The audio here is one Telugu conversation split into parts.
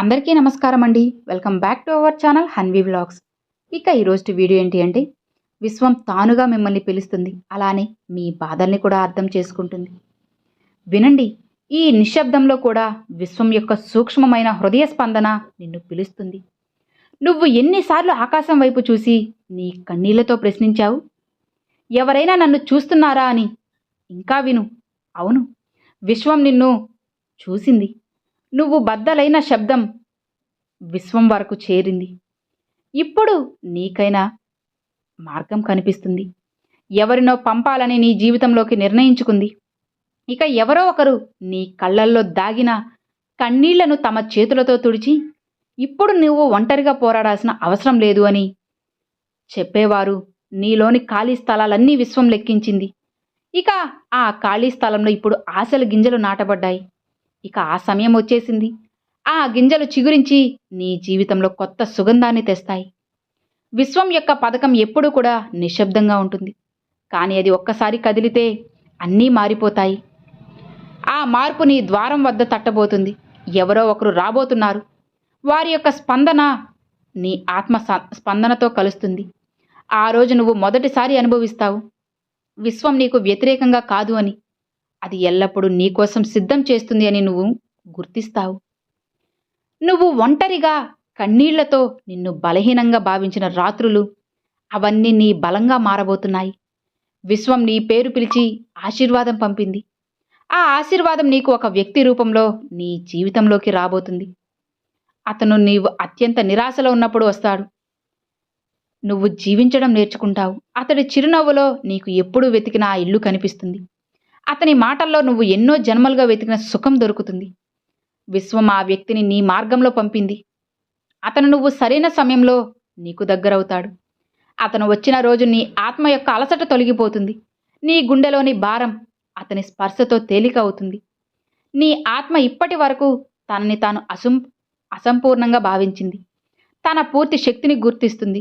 అందరికీ నమస్కారం అండి. Welcome back to our channel Hanvi vlogs. ఇక ఈరోజు వీడియో ఏంటి అంటే విశ్వం తానుగా మిమ్మల్ని పిలుస్తుంది. అలానే మీ బాధల్ని కూడా అర్థం చేసుకుంటుంది. వినండి ఈ నిశ్శబ్దంలో కూడా విశ్వం యొక్క సూక్ష్మమైన హృదయ స్పందన నిన్ను పిలుస్తుంది. నువ్వు ఎన్నిసార్లు ఆకాశం వైపు చూసి నీ కన్నీళ్ళతో ప్రశ్నించావు? ఎవరైనా నన్ను చూస్తున్నారా అని? ఇంకా విను. అవును విశ్వం నిన్ను చూసింది. నువ్వు బద్దలైన శబ్దం విశ్వం వరకు చేరింది. ఇప్పుడు నీకైనా మార్గం కనిపిస్తుంది. ఎవరినో పంపాలని నీ జీవితంలోకి నిర్ణయించుకుంది. ఇక ఎవరో ఒకరు నీ కళ్ళల్లో దాగిన కన్నీళ్ళను తమ చేతులతో తుడిచి ఇప్పుడు నువ్వు ఒంటరిగా పోరాడాల్సిన అవసరం లేదు అని చెప్పేవారు. నీలోని ఖాళీ స్థలాలన్నీ విశ్వం లెక్కించింది. ఇక ఆ ఖాళీ స్థలంలో ఇప్పుడు ఆశల గింజలు నాటబడ్డాయి. ఇక ఆ సమయం వచ్చేసింది. ఆ గింజలు చిగురించి నీ జీవితంలో కొత్త సుగంధాన్ని తెస్తాయి. విశ్వం యొక్క పథకం ఎప్పుడూ కూడా నిశ్శబ్దంగా ఉంటుంది. కానీ అది ఒక్కసారి కదిలితే అన్నీ మారిపోతాయి. ఆ మార్పు నీ ద్వారం వద్ద తట్టబోతుంది. ఎవరో ఒకరు రాబోతున్నారు. వారి యొక్క స్పందన నీ ఆత్మ స్పందనతో కలుస్తుంది. ఆ రోజు నువ్వు మొదటిసారి అనుభవిస్తావు. విశ్వం నీకు వ్యతిరేకంగా కాదు అని. అది ఎల్లప్పుడూ నీకోసం సిద్ధం చేస్తుంది అని నువ్వు గుర్తిస్తావు. నువ్వు ఒంటరిగా కన్నీళ్ళతో నిన్ను బలహీనంగా భావించిన రాత్రులు అవన్నీ నీ బలంగా మారబోతున్నాయి. విశ్వం నీ పేరు పిలిచి ఆశీర్వాదం పంపింది. ఆ ఆశీర్వాదం నీకు ఒక వ్యక్తి రూపంలో నీ జీవితంలోకి రాబోతుంది. అతను నీవు అత్యంత నిరాశలో ఉన్నప్పుడు వస్తాడు. నువ్వు జీవించడం నేర్చుకుంటావు. అతడి చిరునవ్వులో నీకు ఎప్పుడు వెతికిన ఆ ఇల్లు కనిపిస్తుంది. అతని మాటల్లో నువ్వు ఎన్నో జన్మలుగా వెతికిన సుఖం దొరుకుతుంది. విశ్వం ఆ వ్యక్తిని నీ మార్గంలో పంపింది. అతను నువ్వు సరైన సమయంలో నీకు దగ్గరవుతాడు. అతను వచ్చిన రోజు నీ ఆత్మ యొక్క అలసట తొలగిపోతుంది. నీ గుండెలోని భారం అతని స్పర్శతో తేలిక అవుతుంది నీ ఆత్మ ఇప్పటి వరకు తనని తాను అసం అసంపూర్ణంగా భావించింది. తన పూర్తి శక్తిని గుర్తిస్తుంది.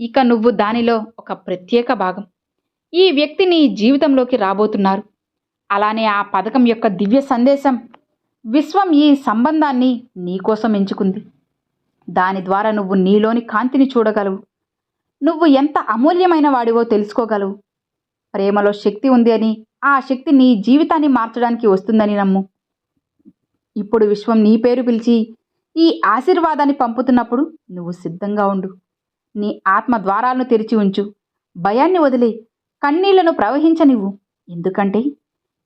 ఇక నువ్వు దానిలో ఒక ప్రత్యేక భాగం. ఈ వ్యక్తి నీ జీవితంలోకి రాబోతున్నారు. అలానే ఆ పథకం యొక్క దివ్య సందేశం విశ్వం ఈ సంబంధాన్ని నీకోసం ఎంచుకుంది. దాని ద్వారా నువ్వు నీలోని కాంతిని చూడగలవు. నువ్వు ఎంత అమూల్యమైన వాడివో తెలుసుకోగలవు. ప్రేమలో శక్తి ఉంది అని ఆ శక్తి నీ జీవితాన్ని మార్చడానికి వస్తుందని నమ్ము. ఇప్పుడు విశ్వం నీ పేరు పిలిచి ఈ ఆశీర్వాదాన్ని పంపుతున్నప్పుడు నువ్వు సిద్ధంగా ఉండు. నీ ఆత్మ ద్వారాలను తెరిచి ఉంచు. భయాన్ని వదిలే. కన్నీళ్ళను ప్రవహించనివ్వు. ఎందుకంటే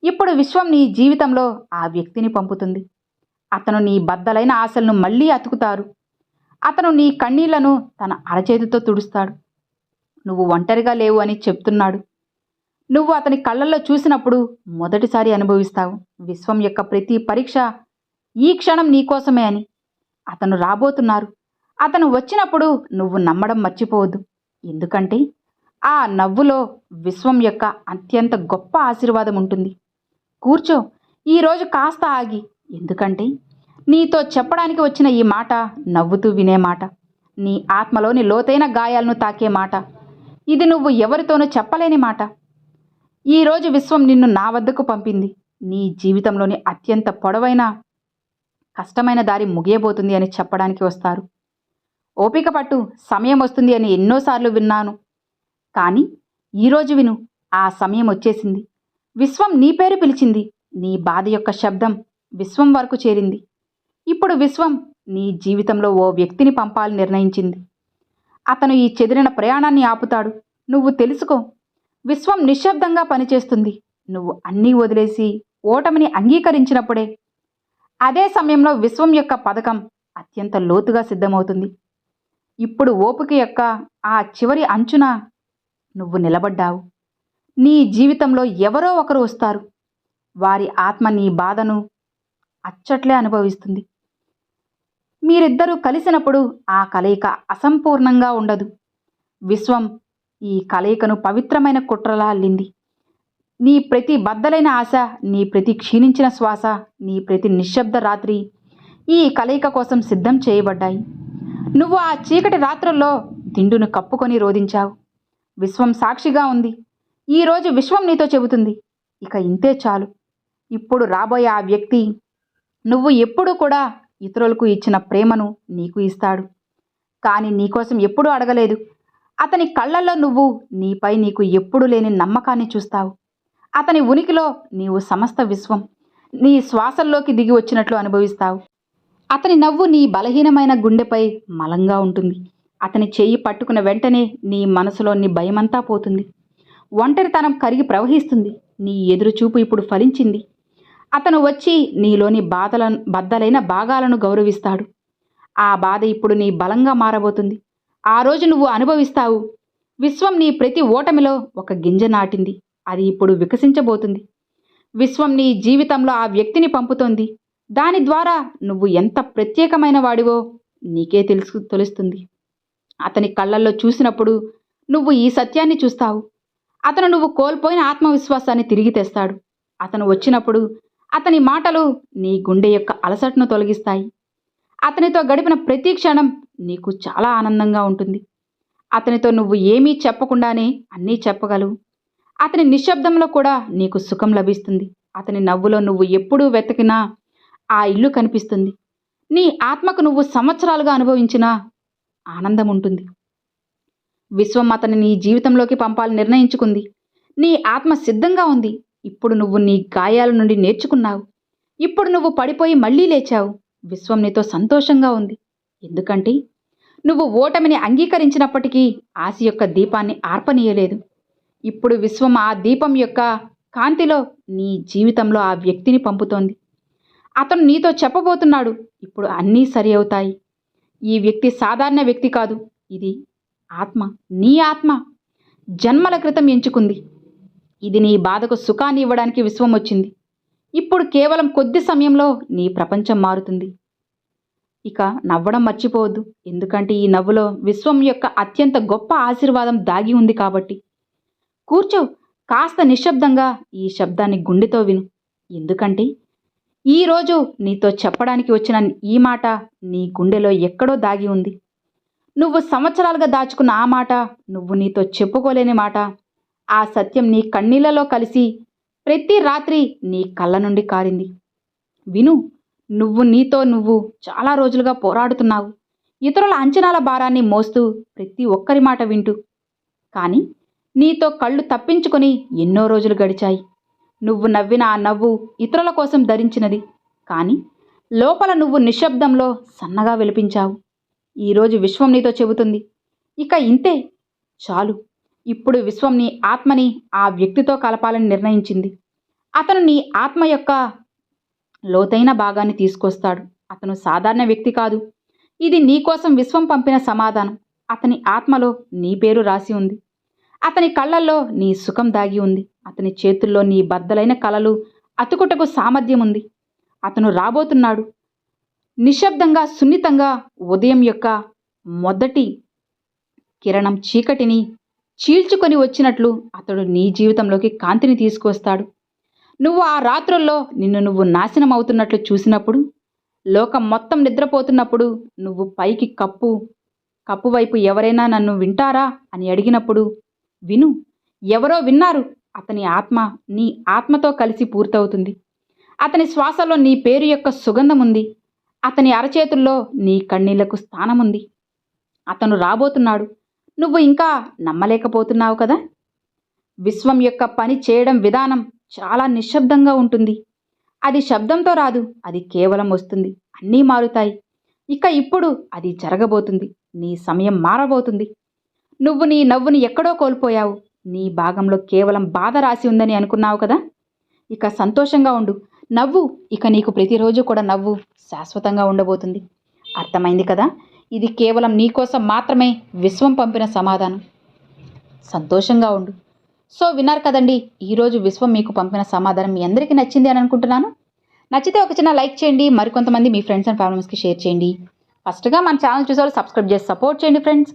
ఇప్పుడు విశ్వం నీ జీవితంలో ఆ వ్యక్తిని పంపుతుంది. అతను నీ బద్దలైన ఆశలను మళ్ళీ అతుకుతారు. అతను నీ కన్నీళ్ళను తన అరచేతితో తుడుస్తాడు. నువ్వు ఒంటరిగా లేవు అని చెప్తున్నాడు. నువ్వు అతని కళ్ళల్లో చూసినప్పుడు మొదటిసారి అనుభవిస్తావు. విశ్వం యొక్క ప్రతి పరీక్ష ఈ క్షణం నీకోసమే అని. అతను రాబోతున్నారు. అతను వచ్చినప్పుడు నువ్వు నమ్మడం మర్చిపోవద్దు. ఎందుకంటే ఆ నవ్వులో విశ్వం యొక్క అత్యంత గొప్ప ఆశీర్వాదం ఉంటుంది. కూర్చో ఈరోజు కాస్త ఆగి. ఎందుకంటే నీతో చెప్పడానికి వచ్చిన ఈ మాట నవ్వుతూ వినే మాట. నీ ఆత్మలోని లోతైన గాయాలను తాకే మాట. ఇది నువ్వు ఎవరితోనూ చెప్పలేని మాట. ఈరోజు విశ్వం నిన్ను నా వద్దకు పంపింది. నీ జీవితంలోని అత్యంత పొడవైన కష్టమైన దారి ముగియబోతుంది అని చెప్పడానికి వస్తారు. ఓపిక పట్టు సమయం వస్తుంది అని ఎన్నోసార్లు విన్నాను. కానీ ఈరోజు విను ఆ సమయం వచ్చేసింది. విశ్వం నీ పేరు పిలిచింది నీ బాధ యొక్క శబ్దం విశ్వం వరకు చేరింది. ఇప్పుడు విశ్వం నీ జీవితంలో ఓ వ్యక్తిని పంపాలని నిర్ణయించింది. అతను ఈ చెదిరిన ప్రయాణాన్ని ఆపుతాడు. నువ్వు తెలుసుకో విశ్వం నిశ్శబ్దంగా పనిచేస్తుంది. నువ్వు అన్నీ వదిలేసి ఓటమిని అంగీకరించినప్పుడే అదే సమయంలో విశ్వం యొక్క పథకం అత్యంత లోతుగా సిద్ధమవుతుంది. ఇప్పుడు ఓపిక యొక్క ఆ చివరి అంచున నువ్వు నిలబడ్డావు. నీ జీవితంలో ఎవరో ఒకరు వస్తారు. వారి ఆత్మ నీ బాధను అచ్చట్లే అనుభవిస్తుంది. మీరిద్దరూ కలిసినప్పుడు ఆ కలయిక అసంపూర్ణంగా ఉండదు. విశ్వం ఈ కలయికను పవిత్రమైన కుట్రలా అల్లింది. నీ ప్రతి బద్దలైన ఆశ నీ ప్రతి క్షీణించిన శ్వాస నీ ప్రతి నిశ్శబ్ద రాత్రి ఈ కలయిక కోసం సిద్ధం చేయబడ్డాయి. నువ్వు ఆ చీకటి రాత్రుల్లో దిండును కప్పుకొని రోధించావు. విశ్వం సాక్షిగా ఉంది. ఈరోజు విశ్వం నీతో చెబుతుంది. ఇక ఇంతే చాలు. ఇప్పుడు రాబోయే ఆ వ్యక్తి నువ్వు ఎప్పుడూ కూడా ఇతరులకు ఇచ్చిన ప్రేమను నీకు ఇస్తాడు. కానీ నీకోసం ఎప్పుడూ అడగలేదు. అతని కళ్ళల్లో నువ్వు నీపై నీకు ఎప్పుడూ లేని నమ్మకాన్ని చూస్తావు. అతని ఉనికిలో నీవు సమస్త విశ్వం. నీ శ్వాసల్లోకి దిగి వచ్చినట్లు అనుభవిస్తావు. అతని నవ్వు నీ బలహీనమైన గుండెపై మలంగా ఉంటుంది. అతని చెయ్యి పట్టుకున్న వెంటనే నీ మనసులో నీ భయమంతా పోతుంది. ఒంటరితనం కరిగి ప్రవహిస్తుంది. నీ ఎదురుచూపు ఇప్పుడు ఫలించింది. అతను వచ్చి నీలోని బాధల బద్దలైన భాగాలను గౌరవిస్తాడు. ఆ బాధ ఇప్పుడు నీ బలంగా మారబోతుంది. ఆ రోజు నువ్వు అనుభవిస్తావు. విశ్వం నీ ప్రతి ఓటమిలో ఒక గింజ నాటింది. అది ఇప్పుడు వికసించబోతుంది. విశ్వం నీ జీవితంలో ఆ వ్యక్తిని పంపుతోంది. దాని ద్వారా నువ్వు ఎంత ప్రత్యేకమైన వాడివో నీకే తెలుసు తెలుస్తుంది. అతని కళ్ళల్లో చూసినప్పుడు నువ్వు ఈ సత్యాన్ని చూస్తావు. అతను నువ్వు కోల్పోయిన ఆత్మవిశ్వాసాన్ని తిరిగి తెస్తాడు. అతను వచ్చినప్పుడు అతని మాటలు నీ గుండె యొక్క అలసటను తొలగిస్తాయి. అతనితో గడిపిన ప్రతి క్షణం నీకు చాలా ఆనందంగా ఉంటుంది. అతనితో నువ్వు ఏమీ చెప్పకుండానే అన్నీ చెప్పగలవు. అతని నిశ్శబ్దంలో కూడా నీకు సుఖం లభిస్తుంది. అతని నవ్వులో నువ్వు ఎప్పుడూ వెతికినా ఆ ఇల్లు కనిపిస్తుంది. నీ ఆత్మకు నువ్వు సంవత్సరాలుగా అనుభవించిన ఆనందం ఉంటుంది విశ్వం అతని నీ జీవితంలోకి పంపాలని నిర్ణయించుకుంది. నీ ఆత్మ సిద్ధంగా ఉంది. ఇప్పుడు నువ్వు నీ గాయాల నుండి నేర్చుకున్నావు. ఇప్పుడు నువ్వు పడిపోయి మళ్ళీ లేచావు. విశ్వం నీతో సంతోషంగా ఉంది. ఎందుకంటే నువ్వు ఓటమిని అంగీకరించినప్పటికీ ఆశ యొక్క దీపాన్ని ఆర్పనీయలేదు. ఇప్పుడు విశ్వం ఆ దీపం యొక్క కాంతిలో నీ జీవితంలో ఆ వ్యక్తిని పంపుతోంది. అతను నీతో చెప్పబోతున్నాడు. ఇప్పుడు అన్నీ సరి అవుతాయి. ఈ వ్యక్తి సాధారణ వ్యక్తి కాదు. ఇది ఆత్మ. నీ ఆత్మ జన్మల క్రితం ఎంచుకుంది. ఇది నీ బాధకు సుఖాన్ని ఇవ్వడానికి విశ్వం వచ్చింది. ఇప్పుడు కేవలం కొద్ది సమయంలో నీ ప్రపంచం మారుతుంది. ఇక నవ్వడం మర్చిపోవద్దు. ఎందుకంటే ఈ నవ్వులో విశ్వం యొక్క అత్యంత గొప్ప ఆశీర్వాదం దాగి ఉంది కాబట్టి. కూర్చో. కాస్త నిశ్శబ్దంగా ఈ శబ్దాన్ని గుండెతో విను. ఎందుకంటే ఈరోజు నీతో చెప్పడానికి వచ్చిన ఈ మాట నీ గుండెలో ఎక్కడో దాగి ఉంది. నువ్వు సంవత్సరాలుగా దాచుకున్న ఆ మాట నువ్వు నీతో చెప్పుకోలేని మాట. ఆ సత్యం నీ కన్నీళ్ళలో కలిసి ప్రతి రాత్రి నీ కళ్ళ నుండి కారింది. విను నువ్వు నీతో నువ్వు చాలా రోజులుగా పోరాడుతున్నావు. ఇతరుల అంచనాల భారాన్ని మోస్తూ ప్రతి ఒక్కరి మాట వింటూ. కానీ నీతో కళ్ళు తప్పించుకొని ఎన్నో రోజులు గడిచాయి. నువ్వు నవ్విన ఆ నవ్వు ఇతరుల కోసం ధరించినది. కానీ లోపల నువ్వు నిశ్శబ్దంలో సన్నగా విలిపించావు. ఈరోజు విశ్వం నీతో చెబుతుంది. ఇక ఇంతే. చాలు. ఇప్పుడు విశ్వం నీ ఆత్మని ఆ వ్యక్తితో కలపాలని నిర్ణయించింది. అతను నీ ఆత్మ యొక్క లోతైన భాగాన్ని తీసుకొస్తాడు. అతను సాధారణ వ్యక్తి కాదు. ఇది నీకోసం విశ్వం పంపిన సమాధానం. అతని ఆత్మలో నీ పేరు రాసి ఉంది. అతని కళ్ళల్లో నీ సుఖం దాగి ఉంది. అతని చేతుల్లో నీ బద్దలైన కలలు అతుకుటకు సామర్థ్యం ఉంది అతను రాబోతున్నాడు. నిశ్శబ్దంగా సున్నితంగా ఉదయం యొక్క మొదటి కిరణం చీకటిని చీల్చుకొని వచ్చినట్లు అతడు నీ జీవితంలోకి కాంతిని తీసుకొస్తాడు నువ్వు ఆ రాత్రుల్లో నిన్ను నువ్వు నాశనం అవుతున్నట్లు చూసినప్పుడు లోకం మొత్తం నిద్రపోతున్నప్పుడు నువ్వు పైకి కప్పు కప్పు వైపు ఎవరైనా నన్ను వింటారా అని అడిగినప్పుడు విను. ఎవరో విన్నారు. అతని ఆత్మ నీ ఆత్మతో కలిసి పూర్తవుతుంది. అతని శ్వాసలో నీ పేరు యొక్క సుగంధం ఉంది అతని అరచేతుల్లో నీ కన్నీళ్ళకు స్థానం ఉంది అతను రాబోతున్నాడు. నువ్వు ఇంకా నమ్మలేకపోతున్నావు కదా? విశ్వం యొక్క పని చేయడం విధానం చాలా నిశ్శబ్దంగా ఉంటుంది. అది శబ్దంతో రాదు. అది కేవలం వస్తుంది. అన్నీ మారుతాయి. ఇక ఇప్పుడు అది జరగబోతుంది. నీ సమయం మారబోతుంది. నువ్వు నీ నవ్వుని ఎక్కడో కోల్పోయావు. నీ భాగంలో కేవలం బాధ రాసి ఉందని అనుకున్నావు కదా? ఇక సంతోషంగా ఉండు. నవ్వు. ఇక నీకు ప్రతిరోజు కూడా నవ్వు శాశ్వతంగా ఉండబోతుంది. అర్థమైంది కదా? ఇది కేవలం నీకోసం మాత్రమే విశ్వం పంపిన సమాధానం. సంతోషంగా ఉండు. సో విన్నారు కదండి ఈరోజు విశ్వం మీకు పంపిన సమాధానం మీ అందరికీ నచ్చింది అని అనుకుంటున్నాను. నచ్చితే ఒక చిన్న లైక్ చేయండి మరికొంతమంది మీ ఫ్రెండ్స్ అండ్ ఫ్యామిలీస్కి షేర్ చేయండి. ఫస్ట్గా మన ఛానల్ చూసేవాళ్ళు సబ్స్క్రైబ్ చేసి సపోర్ట్ చేయండి ఫ్రెండ్స్.